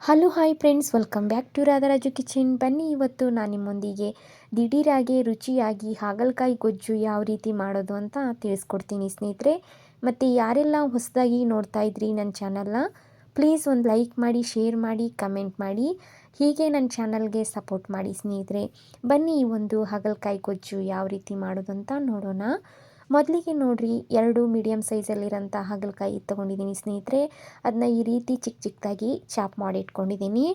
Hello hi friends welcome back to Radharaju kitchen ಬನ್ನಿ ಇವತ್ತು ನಾನು ನಿಮ್ಮೊಂದಿಗೆ ದಿಢೀರಾಗಿ, ರುಚಿಯಾಗಿ ಹಾಗಲಕಾಯಿ ಗೊಜ್ಜು ಯಾವ ರೀತಿ ಮಾಡೋದು ಅಂತ ತಿಳಿಸ್ಕೊಡ್ತೀನಿ ಸ್ನೇಹಿತರೆ. ಮತ್ತು ಯಾರೆಲ್ಲ ಹೊಸದಾಗಿ ನೋಡ್ತಾ ಇದ್ರಿ ನನ್ನ ಚಾನಲ್ನ ಪ್ಲೀಸ್ ಒಂದು ಲೈಕ್ ಮಾಡಿ ಶೇರ್ ಮಾಡಿ ಕಮೆಂಟ್ ಮಾಡಿ. ಹೀಗೆ ನನ್ನ ಚಾನಲ್ಗೆ ಸಪೋರ್ಟ್ ಮಾಡಿ ಸ್ನೇಹಿತರೆ. ಬನ್ನಿ ಈ ಒಂದು ಹಾಗಲಕಾಯಿ ಗೊಜ್ಜು ಯಾವ ರೀತಿ ಮಾಡೋದು ಅಂತ ನೋಡೋಣ. ಮೊದಲಿಗೆ ನೋಡಿರಿ, ಎರಡು ಮೀಡಿಯಮ್ ಸೈಜಲ್ಲಿರೋಂಥ ಹಾಗಲಕಾಯಿ ತೊಗೊಂಡಿದ್ದೀನಿ ಸ್ನೇಹಿತರೆ. ಅದನ್ನ ಈ ರೀತಿ ಚಿಕ್ಕ ಚಿಕ್ಕದಾಗಿ ಚಾಪ್ ಮಾಡಿ ಇಟ್ಕೊಂಡಿದ್ದೀನಿ.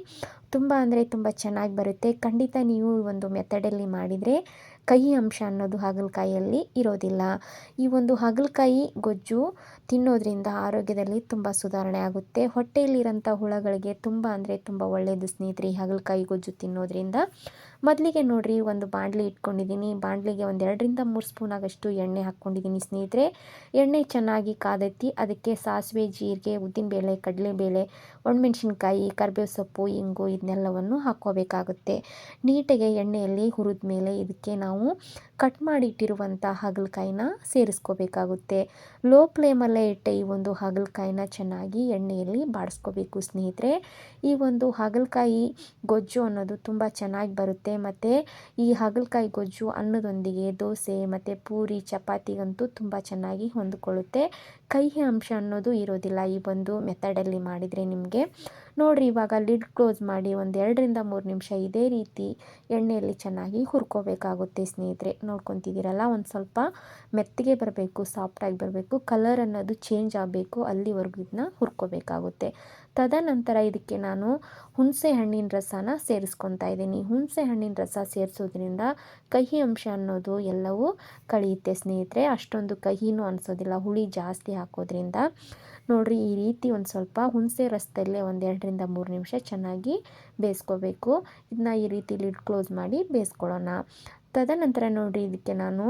ತುಂಬ ಅಂದರೆ ತುಂಬ ಚೆನ್ನಾಗಿ ಬರುತ್ತೆ. ಖಂಡಿತ ನೀವು ಒಂದು ಮೆಥಡಲ್ಲಿ ಮಾಡಿದರೆ ಕಹಿ ಅಂಶ ಅನ್ನೋದು ಹಾಗಲಕಾಯಿಯಲ್ಲಿ ಇರೋದಿಲ್ಲ. ಈ ಒಂದು ಹಾಗಲಕಾಯಿ ಗೊಜ್ಜು ತಿನ್ನೋದ್ರಿಂದ ಆರೋಗ್ಯದಲ್ಲಿ ತುಂಬ ಸುಧಾರಣೆ ಆಗುತ್ತೆ. ಹೊಟ್ಟೆಯಲ್ಲಿರೋಂಥ ಹುಳಗಳಿಗೆ ತುಂಬ ಅಂದರೆ ತುಂಬ ಒಳ್ಳೆಯದು ಸ್ನೇಹಿತರೆ, ಈ ಹಾಗಲಕಾಯಿ ಗೊಜ್ಜು ತಿನ್ನೋದ್ರಿಂದ. ಮೊದಲಿಗೆ ನೋಡಿರಿ, ಒಂದು ಬಾಣಲಿ ಇಟ್ಕೊಂಡಿದ್ದೀನಿ. ಬಾಣಲಿಗೆ ಒಂದು ಎರಡರಿಂದ ಮೂರು ಸ್ಪೂನ್ ಆಗಷ್ಟು ಎಣ್ಣೆ ಹಾಕ್ಕೊಂಡಿದ್ದೀನಿ ಸ್ನೇಹಿತರೆ. ಎಣ್ಣೆ ಚೆನ್ನಾಗಿ ಕಾದೆತ್ತಿ ಅದಕ್ಕೆ ಸಾಸಿವೆ, ಜೀರಿಗೆ, ಉದ್ದಿನಬೇಳೆ, ಕಡಲೆಬೇಳೆ, ಒಣಮೆಣಸಿನ್ಕಾಯಿ ಕರಿಬೇವು ಸೊಪ್ಪು ಇಂಗು ಇದನ್ನೆಲ್ಲವನ್ನು ಹಾಕ್ಕೋಬೇಕಾಗುತ್ತೆ. ನೀಟಾಗಿ ಎಣ್ಣೆಯಲ್ಲಿ ಹುರಿದ ಮೇಲೆ ಇದಕ್ಕೆ ನಾವು ಕಟ್ ಮಾಡಿ ಇಟ್ಟಿರುವಂಥ ಹಾಗಲಕಾಯಿನ ಸೇರಿಸ್ಕೋಬೇಕಾಗುತ್ತೆ. ಲೋ ಫ್ಲೇಮಲ್ಲೇ ಇಟ್ಟ ಈ ಒಂದು ಹಾಗಲಕಾಯಿನ ಚೆನ್ನಾಗಿ ಎಣ್ಣೆಯಲ್ಲಿ ಬಾಡಿಸ್ಕೋಬೇಕು ಸ್ನೇಹಿತರೆ. ಈ ಒಂದು ಹಾಗಲಕಾಯಿ ಗೊಜ್ಜು ಅನ್ನೋದು ತುಂಬ ಚೆನ್ನಾಗಿ ಬರುತ್ತೆ. ಮತ್ತು ಈ ಹಾಗಲಕಾಯಿ ಗೊಜ್ಜು ಅನ್ನದೊಂದಿಗೆ ದೋಸೆ, ಮತ್ತು ಪೂರಿ ಚಪಾತಿಗಂತೂ ತುಂಬ ಚೆನ್ನಾಗಿ ಹೊಂದಿಕೊಳ್ಳುತ್ತೆ. ಕಹಿ ಅಂಶ ಅನ್ನೋದು ಇರೋದಿಲ್ಲ ಈ ಒಂದು ಮೆಥಡಲ್ಲಿ ಮಾಡಿದರೆ ನಿಮಗೆ. ನೋಡಿರಿ ಇವಾಗ ಲಿಡ್ ಕ್ಲೋಸ್ ಮಾಡಿ ಒಂದು ಎರಡರಿಂದ ಮೂರು ನಿಮಿಷ ಇದೇ ರೀತಿ ಎಣ್ಣೆಯಲ್ಲಿ ಚೆನ್ನಾಗಿ ಹುರ್ಕೋಬೇಕಾಗುತ್ತೆ ಸ್ನೇಹಿತರೆ. ನೋಡ್ಕೊತಿದ್ದೀರಲ್ಲ, ಒಂದು ಸ್ವಲ್ಪ ಮೆತ್ತಗೆ ಬರಬೇಕು ಸಾಫ್ಟಾಗಿ ಬರಬೇಕು ಕಲರ್ ಅನ್ನೋದು ಚೇಂಜ್ ಆಗಬೇಕು, ಅಲ್ಲಿವರೆಗೂ ಇದನ್ನ ಹುರ್ಕೋಬೇಕಾಗುತ್ತೆ. ತದನಂತರ ಇದಕ್ಕೆ ನಾನು ಹುಣಸೆ ಹಣ್ಣಿನ ರಸನ ಸೇರಿಸ್ಕೊತಾ ಇದ್ದೀನಿ. ಹುಣಸೆ ಹಣ್ಣಿನ ರಸ ಸೇರಿಸೋದ್ರಿಂದ ಕಹಿ ಅಂಶ ಅನ್ನೋದು ಎಲ್ಲವೂ ಕಳೆಯುತ್ತೆ ಸ್ನೇಹಿತರೆ. ಅಷ್ಟೊಂದು ಕಹಿನೂ ಅನಿಸೋದಿಲ್ಲ. ಹುಳಿ ಜಾಸ್ತಿ ಹಾಕೋದ್ರಿಂದ ನೋಡಿರಿ ಈ ರೀತಿ ಒಂದು ಸ್ವಲ್ಪ ಹುಣಸೆ ರಸದಲ್ಲೇ ಒಂದು ಎರಡರಿಂದ ಮೂರು ನಿಮಿಷ ಚೆನ್ನಾಗಿ ಬೇಯಿಸ್ಕೋಬೇಕು. ಇದನ್ನ ಈ ರೀತಿ ಲಿಡ್ ಕ್ಲೋಸ್ ಮಾಡಿ ಬೇಯಿಸ್ಕೊಳ್ಳೋಣ. ತದನಂತರ ನೋಡಿರಿ ಇದಕ್ಕೆ ನಾನು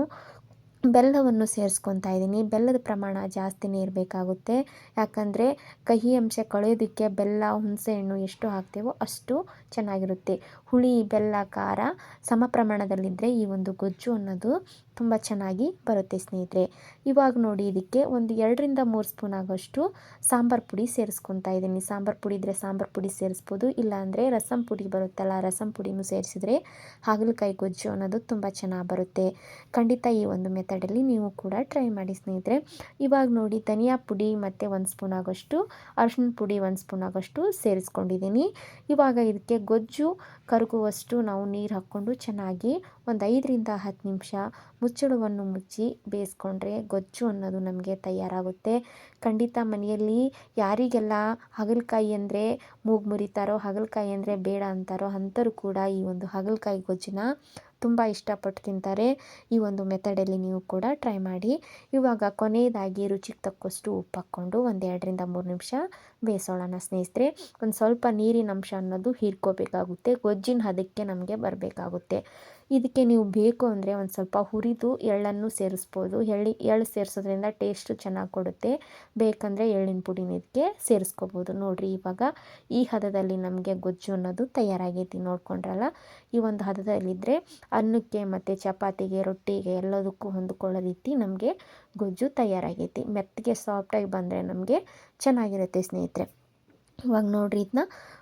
ಬೆಲ್ಲವನ್ನು ಸೇರಿಸ್ಕೊತಾ ಇದ್ದೀನಿ. ಬೆಲ್ಲದ ಪ್ರಮಾಣ ಜಾಸ್ತಿನೇ ಇರಬೇಕಾಗುತ್ತೆ. ಯಾಕಂದರೆ ಕಹಿ ಅಂಶ ಕಳೆಯೋದಕ್ಕೆ ಬೆಲ್ಲ ಹುಣಸೆಹಣ್ಣು ಎಷ್ಟು ಹಾಕ್ತೇವೋ ಅಷ್ಟು ಚೆನ್ನಾಗಿರುತ್ತೆ. ಹುಳಿ, ಬೆಲ್ಲ, ಖಾರ ಸಮ ಪ್ರಮಾಣದಲ್ಲಿದ್ದರೆ ಈ ಒಂದು ಗೊಜ್ಜು ಅನ್ನೋದು ತುಂಬ ಚೆನ್ನಾಗಿ ಬರುತ್ತೆ ಸ್ನೇಹಿತರೆ. ಇವಾಗ ನೋಡಿ ಇದಕ್ಕೆ ಒಂದು ಎರಡರಿಂದ ಮೂರು ಸ್ಪೂನ್ ಆಗೋಷ್ಟು ಸಾಂಬಾರು ಪುಡಿ ಸೇರಿಸ್ಕೊತಾ ಇದ್ದೀನಿ. ಸಾಂಬಾರು ಪುಡಿ ಇದ್ದರೆ ಸಾಂಬಾರು ಪುಡಿ ಸೇರಿಸ್ಬೋದು, ಇಲ್ಲಾಂದರೆ ರಸಂ ಪುಡಿ ಬರುತ್ತಲ್ಲ, ರಸಂ ಪುಡಿನೂ ಸೇರಿಸಿದ್ರೆ ಹಾಗಲಕಾಯಿ ಗೊಜ್ಜು ಅನ್ನೋದು ತುಂಬ ಚೆನ್ನಾಗಿ ಬರುತ್ತೆ. ಖಂಡಿತ ಈ ಒಂದು ಮೆಥಡಲ್ಲಿ ನೀವು ಕೂಡ ಟ್ರೈ ಮಾಡಿ ಸ್ನೇಹಿತರೆ. ಇವಾಗ ನೋಡಿ ಧನಿಯಾ ಪುಡಿ ಮತ್ತು ಒಂದು ಸ್ಪೂನ್ ಆಗೋಷ್ಟು ಅರಿಶಿನ ಪುಡಿ ಒಂದು ಸ್ಪೂನ್ ಆಗೋಷ್ಟು ಸೇರಿಸ್ಕೊಂಡಿದ್ದೀನಿ. ಇವಾಗ ಇದಕ್ಕೆ ಗೊಜ್ಜು, ಕರಗುವಷ್ಟು ನಾವು ನೀರು ಹಾಕ್ಕೊಂಡು ಚೆನ್ನಾಗಿ ಒಂದು ಐದರಿಂದ ಹತ್ತು ನಿಮಿಷ ಮುಚ್ಚಳವನ್ನು ಮುಚ್ಚಿ ಬೇಯಿಸ್ಕೊಂಡ್ರೆ ಗೊಜ್ಜು ಅನ್ನೋದು ನಮಗೆ ತಯಾರಾಗುತ್ತೆ. ಖಂಡಿತ ಮನೆಯಲ್ಲಿ ಯಾರಿಗೆಲ್ಲ ಹಾಗಲಕಾಯಿ ಅಂದರೆ ಮೂಗು ಮುರಿತಾರೋ, ಹಾಗಲಕಾಯಿ ಅಂದರೆ ಬೇಡ ಅಂತಾರೋ ಅಂಥವ್ರು ಕೂಡ ಈ ಒಂದು ಹಾಗಲಕಾಯಿ ಗೊಜ್ಜನ್ನ ತುಂಬ ಇಷ್ಟಪಟ್ಟು ತಿಂತಾರೆ. ಈ ಒಂದು ಮೆಥಡಲ್ಲಿ ನೀವು ಕೂಡ ಟ್ರೈ ಮಾಡಿ. ಇವಾಗ ಕೊನೆಯದಾಗಿ ರುಚಿಗೆ ತಕ್ಕಷ್ಟು ಉಪ್ಪು ಹಾಕ್ಕೊಂಡು ಒಂದು ಎರಡರಿಂದ ಮೂರು ನಿಮಿಷ ಬೇಯಿಸೋಣ ಸ್ನೇಹಿತರೆ, ಒಂದು ಸ್ವಲ್ಪ ನೀರಿನ ಅಂಶ ಅನ್ನೋದು ಹೀರ್ಕೋಬೇಕಾಗುತ್ತೆ. ಗೊಜ್ಜಿನ ಹದಕ್ಕೆ ನಮಗೆ ಬರಬೇಕಾಗುತ್ತೆ. ಇದಕ್ಕೆ ನೀವು ಬೇಕು ಅಂದರೆ ಒಂದು ಸ್ವಲ್ಪ ಹುರಿದು ಎಳ್ಳನ್ನು ಸೇರಿಸ್ಬೋದು. ಎಳ್ಳಿ, ಎಳ್ಳು ಸೇರಿಸೋದ್ರಿಂದ ಟೇಸ್ಟು ಚೆನ್ನಾಗಿ ಕೊಡುತ್ತೆ. ಬೇಕಂದರೆ ಎಳ್ಳಿನ ಪುಡಿನ ಇದಕ್ಕೆ ಸೇರಿಸ್ಕೋಬೋದು. ನೋಡಿರಿ ಇವಾಗ ಈ ಹದದಲ್ಲಿ ನಮಗೆ ಗೊಜ್ಜು ಅನ್ನೋದು ತಯಾರಾಗೈತಿ ನೋಡ್ಕೊಂಡ್ರಲ್ಲ? ಈ ಒಂದು ಹದದಲ್ಲಿದ್ದರೆ ಅನ್ನಕ್ಕೆ ಮತ್ತು ಚಪಾತಿಗೆ, ರೊಟ್ಟಿಗೆ ಎಲ್ಲದಕ್ಕೂ ಹೊಂದ್ಕೊಳ್ಳೋ ರೀತಿ ನಮಗೆ ಗೊಜ್ಜು ತಯಾರಾಗೈತಿ. ಮೆತ್ತಗೆ ಸಾಫ್ಟಾಗಿ ಬಂದರೆ ನಮಗೆ ಚೆನ್ನಾಗಿರುತ್ತೆ ಸ್ನೇಹಿತರೆ. ಇವಾಗ ನೋಡಿರಿ ಇದನ್ನ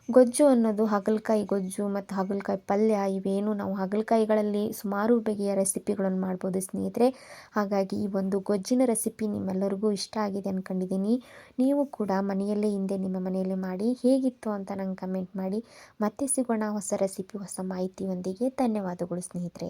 ಗೊಜ್ಜು ಅನ್ನೋದು ಹಾಗಲಕಾಯಿ ಗೊಜ್ಜು ಮತ್ತು ಹಾಗಲಕಾಯಿ ಪಲ್ಯ ಇವೇನು ನಾವು ಹಾಗಲಕಾಯಿಗಳಲ್ಲಿ ಸುಮಾರು ಬಗೆಯ ರೆಸಿಪಿಗಳನ್ನು ಮಾಡ್ಬೋದು ಸ್ನೇಹಿತರೆ. ಹಾಗಾಗಿ ಈ ಒಂದು ಗೊಜ್ಜಿನ ರೆಸಿಪಿ ನಿಮ್ಮೆಲ್ಲರಿಗೂ ಇಷ್ಟ ಆಗಿದೆ ಅಂದ್ಕೊಂಡಿದ್ದೀನಿ ನೀವು ಕೂಡ ಮನೆಯಲ್ಲೇ ಹಿಂದೆ ನಿಮ್ಮ ಮನೆಯಲ್ಲೇ ಮಾಡಿ ಹೇಗಿತ್ತು ಅಂತ ನಂಗೆ ಕಮೆಂಟ್ ಮಾಡಿ. ಮತ್ತೆ ಸಿಗೋಣ ಹೊಸ ರೆಸಿಪಿ, ಹೊಸ ಮಾಹಿತಿಯೊಂದಿಗೆ. ಧನ್ಯವಾದಗಳು ಸ್ನೇಹಿತರೆ.